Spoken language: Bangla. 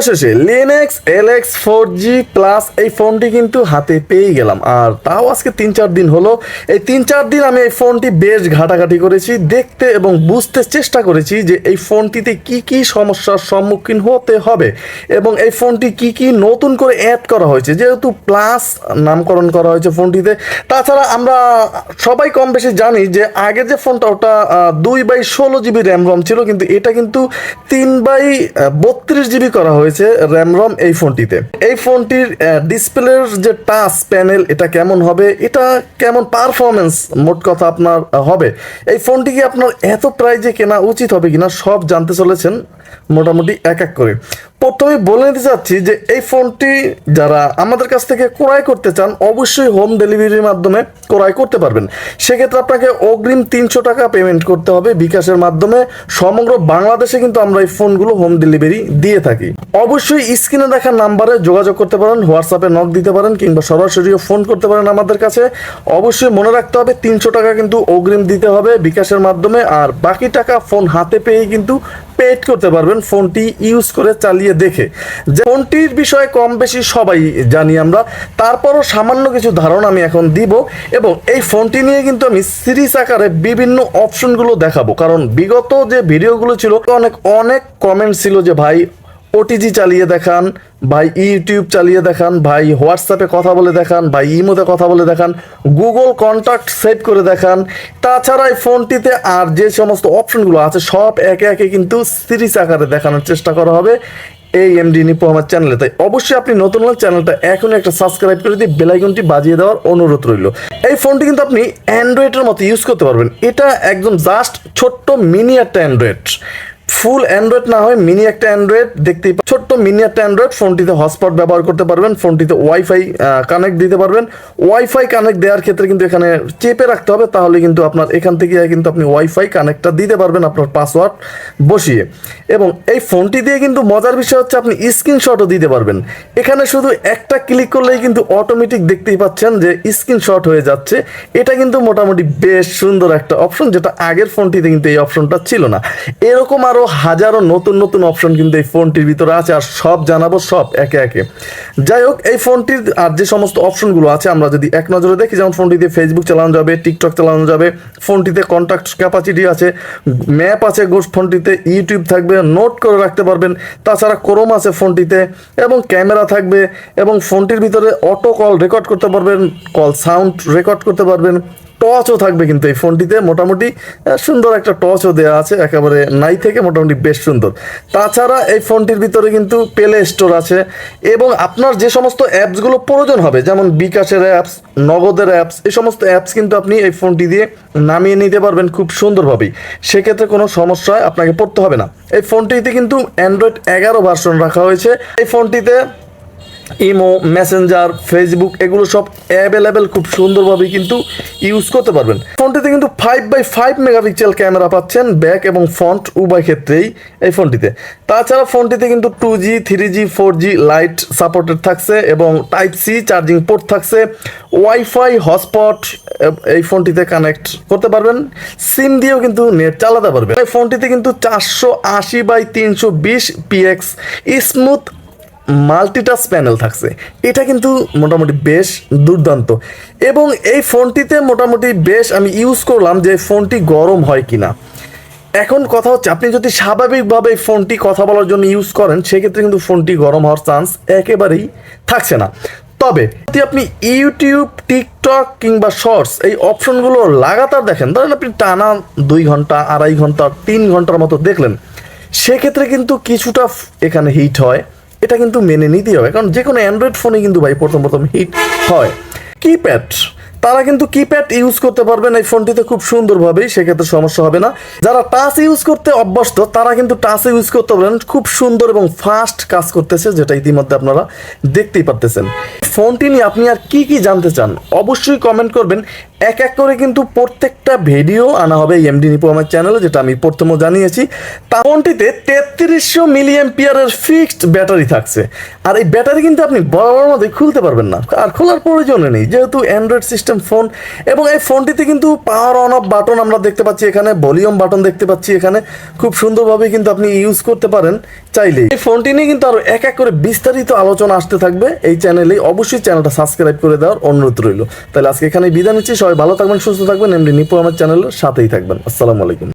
অবশেষে Linex LX four G plus এই ফোনটি কিন্তু হাতে পেয়ে গেলাম। আর তাও আজকে তিন চার দিন হলো। এই তিন চার দিন আমি এই ফোনটি বেশ ঘাটাঘাটি করেছি, দেখতে এবং বুঝতে চেষ্টা করেছি যে এই ফোনটিতে কি কি সমস্যার সম্মুখীন হতে হবে এবং এই ফোনটি কি কি নতুন করে অ্যাড করা হয়েছে। যেহেতু প্লাস নামকরণ করা হয়েছে ফোনটিতে তাছাড়া আমরা সবাই কম বেশি জানি যে আগের যে ফোনটা ওটা দুই বাই ষোলো জিবি র্যাম রম ছিল, কিন্তু এটা কিন্তু তিন বাই বত্রিশ জিবি করা হয়েছে। র্যাম রম এই ফোনটিতে। এই ফোনটির ডিসপ্লের যে টাচ প্যানেল, এটা কেমন হবে? এটা কেমন পারফরমেন্স মোট কথা আপনার হবে? এই ফোনটি কি আপনার এত প্রাইজে কেনা উচিত হবে কিনা সব জানতে চলেছেন মোটামুটি এক এক করে। প্রথমে বলে নিতে চাচ্ছি যে এই ফোনটি যারা আমাদের কাছ থেকে ক্রয় করতে চান, অবশ্যই হোম ডেলিভারির মাধ্যমে ক্রয় করতে পারবেন। সেক্ষেত্রে আপনাকে অগ্রিম তিনশো টাকা পেমেন্ট করতে হবে। বিকাশের মাধ্যমে সমগ্র বাংলাদেশে কিন্তু আমরা এই ফোনগুলো হোম ডেলিভারি দিয়ে থাকি। অবশ্যই স্ক্রিনে দেখা নাম্বারে যোগাযোগ করতে পারেন, হোয়াটসঅ্যাপে নক দিতে পারেন কিংবা সরাসরিও ফোন করতে পারেন আমাদের কাছে। অবশ্যই মনে রাখতে হবে, তিনশো টাকা কিন্তু অগ্রিম দিতে হবে বিকাশের মাধ্যমে। আর বাকি টাকা ফোন হাতে পেয়েই কিন্তু পেড করতে পারবেন, ফোনটি ইউজ করে চালিয়ে দেখে। যে ফোনটির বিষয়ে কম বেশি সবাই জানি আমরা, তারপরও সামান্য কিছু ধারণা আমি এখন দিব এবং এই ফোনটি নিয়ে কিন্তু আমি সিরিজ আকারে বিভিন্ন অপশনগুলো দেখাবো। কারণ বিগত যে ভিডিওগুলো ছিল, অনেক অনেক কমেন্ট ছিল যে, ভাই ওটিজি চালিয়ে দেখান, ভাই ইউটিউব চালিয়ে দেখান, ভাই হোয়াটসঅ্যাপে কথা বলে দেখান, ভাই ইমোতে কথা বলে দেখান গুগল কন্ট্যাক্ট সেভ করে দেখান। তাছাড়া এই ফোনটিতে আর যে সমস্ত অপশনগুলো আছে, সব একে একে কিন্তু সিরিজ আকারে দেখানোর চেষ্টা করা হবে এই এমডি নিপো আমার চ্যানেলে তাই অবশ্যই আপনি নতুন হলে চ্যানেলটা এখনই একটা সাবস্ক্রাইব করে দিয়ে বেলাইকনটি বাজিয়ে দেওয়ার অনুরোধ রইল। এই ফোনটি কিন্তু আপনি অ্যান্ড্রয়েডের মতো ইউজ করতে পারবেন। এটা একদম জাস্ট ছোট্ট মিনি একটা অ্যান্ড্রয়েড ফুল অ্যান্ড্রয়েড না হয় মিনি একটা অ্যান্ড্রয়েড, দেখতেই ছোট্ট মিনি একটা অ্যান্ড্রয়েড, ফোনটিতে হটস্পট ব্যবহার করতে পারবেন, ফোনটিতে ওয়াইফাই কানেক্ট দিতে পারবেন। ওয়াইফাই কানেক্ট দেওয়ার ক্ষেত্রে কিন্তু এখানে চেপে রাখতে হবে, তাহলে কিন্তু আপনার এখান থেকে কিন্তু আপনি ওয়াইফাই কানেক্টটা দিতে পারবেন আপনার পাসওয়ার্ড বসিয়ে। এবং এই ফোনটি দিয়ে কিন্তু মজার বিষয় হচ্ছে আপনি স্ক্রিনশটও দিতে পারবেন। এখানে শুধু একটা ক্লিক করলেই কিন্তু অটোমেটিক দেখতেই পাচ্ছেন যে স্ক্রিনশট হয়ে যাচ্ছে। এটা কিন্তু মোটামুটি বেশ সুন্দর একটা অপশন যেটা আগের ফোনটিতে কিন্তু এই অপশনটা ছিল না। এরকম আরও হাজারো নতুন নতুন অপশন কিন্তু এই ফোনটির ভিতরে আছে আর সব জানাব সব একে একে। যাই হোক, এই ফোনটির আর যে সমস্ত অপশনগুলো আছে, আমরা যদি এক নজরে দেখি, যেমন ফোনটিতে ফেসবুক চালানো যাবে টিকটক চালানো যাবে, ফোনটিতে কন্ট্যাক্ট ক্যাপাসিটি আছে ম্যাপ আছে ফোনটিতে ইউটিউব থাকবে নোট করে রাখতে পারবেন। তাছাড়া ক্রোম আছে ফোনটিতে, এবং ক্যামেরা থাকবে, এবং ফোনটির ভিতরে অটো কল রেকর্ড করতে পারবেন কল সাউন্ড রেকর্ড করতে পারবেন টচও থাকবে কিন্তু এই ফোনটিতে। মোটামুটি সুন্দর একটা টচও দেওয়া আছে, একেবারে নাই থেকে মোটামুটি বেশ সুন্দর। তাছাড়া এই ফোনটির ভিতরে কিন্তু প্লে স্টোর আছে এবং আপনার যে সমস্ত অ্যাপসগুলো প্রয়োজন হবে, যেমন বিকাশের অ্যাপস, নগদের অ্যাপস, এই সমস্ত অ্যাপস কিন্তু আপনি এই ফোনটি দিয়ে নামিয়ে নিতে পারবেন খুব সুন্দরভাবেই। সেক্ষেত্রে কোনো সমস্যায় আপনাকে পড়তে হবে না। এই ফোনটিতে কিন্তু অ্যান্ড্রয়েড এগারো ভার্সন রাখা হয়েছে। এই ফোনটিতে ইমো মেসেঞ্জার ফেসবুক এগুলো সব অ্যাভেলেবেল খুব সুন্দরভাবে কিন্তু ইউজ করতে পারবেন। ফোনটিতে কিন্তু five by five megapixel camera পাচ্ছেন ব্যাক এবং ফ্রন্ট উভয় ক্ষেত্রেই এই ফোনটিতে। তাছাড়া ফোনটিতে কিন্তু two G three G four G lite supported থাকছে এবং টাইপ সি চার্জিং পোর্ট থাকছে। ওয়াইফাই হটস্পট এই ফোনটিতে কানেক্ট করতে পারবেন। সিম দিয়েও কিন্তু নেট চালাতে পারবেন। এই ফোনটিতে কিন্তু চারশো আশি বাই তিনশো বিশ পিএক্স স্মুথ মাল্টিটাচ প্যানেল থাকছে। এটা কিন্তু মোটামুটি বেশ দুর্দান্ত। এবং এই ফোনটিতে মোটামুটি বেশ আমি ইউজ করলাম যে ফোনটি গরম হয় কিনা। এখন কথা হচ্ছে, আপনি যদি স্বাভাবিকভাবে ফোনটি কথা বলার জন্য ইউজ করেন, সেক্ষেত্রে কিন্তু ফোনটি গরম হওয়ার চান্স একেবারেই থাকছে না। তবে যদি আপনি ইউটিউব, টিকটক কিংবা শর্টস এই অপশনগুলো লাগাতার দেখেন, ধরেন আপনি টানা দুই ঘণ্টা, আড়াই ঘণ্টা, তিন ঘণ্টার মতো দেখলেন, সেক্ষেত্রে কিন্তু কিছুটা এখানে হিট হয়। এটা কিন্তু মেনে নিতেই হবে, কারণ যে কোনো অ্যান্ড্রয়েড ফোনে কিন্তু ভাই প্রথম প্রথম হিট হয়। কিপ্যাড তারা কিন্তু কিপ্যাড ইউজ করতে পারবেন এই ফোনটিতে খুব সুন্দরভাবেই, সেক্ষেত্রে সমস্যা হবে না। যারা টাচ ইউজ করতে অভ্যস্ত, তারা কিন্তু টাচ ইউজ করতে পারেন, খুব সুন্দর এবং ফাস্ট কাজ করতেছে, যেটা ইতিমধ্যে আপনারা দেখতেই পারতেছেন। ফোনটি নিয়ে আপনি আর কি কি জানতে চান, অবশ্যই কমেন্ট করবেন। এক এক করে কিন্তু প্রত্যেকটা ভিডিও আনা হবে এমডি নিপু আমার চ্যানেলে যেটা আমি প্রথমে জানিয়েছি। তা ফোনটিতে তেত্রিশশো মিলিয়ন পিয়ারের ফিক্সড ব্যাটারি থাকছে। আর এই ব্যাটারি কিন্তু আপনি বরাবর মধ্যে খুলতে পারবেন না। আর খোলার প্রয়োজন নেই, যেহেতু অ্যান্ড্রয়েড সিস্টেম ফোন এবং এই ফোনটিতে কিন্তু পাওয়ার অন অফ বাটন আমরা দেখতে পাচ্ছি এখানে ভলিউম বাটন দেখতে পাচ্ছি এখানে। খুব সুন্দরভাবে কিন্তু আপনি ইউজ করতে পারেন চাইলেই। এই ফোনটি নিয়ে কিন্তু আরও এক এক করে বিস্তারিত আলোচনা আসতে থাকবে এই চ্যানেলে অবশ্যই চ্যানেলটা সাবস্ক্রাইব করে দেওয়ার অনুরোধ রইল। তাহলে আজকে এখানে বিদায় নিচ্ছি সবাই ভালো থাকবেন সুস্থ থাকবেন এমনি নিপু আমার চ্যানেলের সাথেই থাকবেন। আসসালামু আলাইকুম।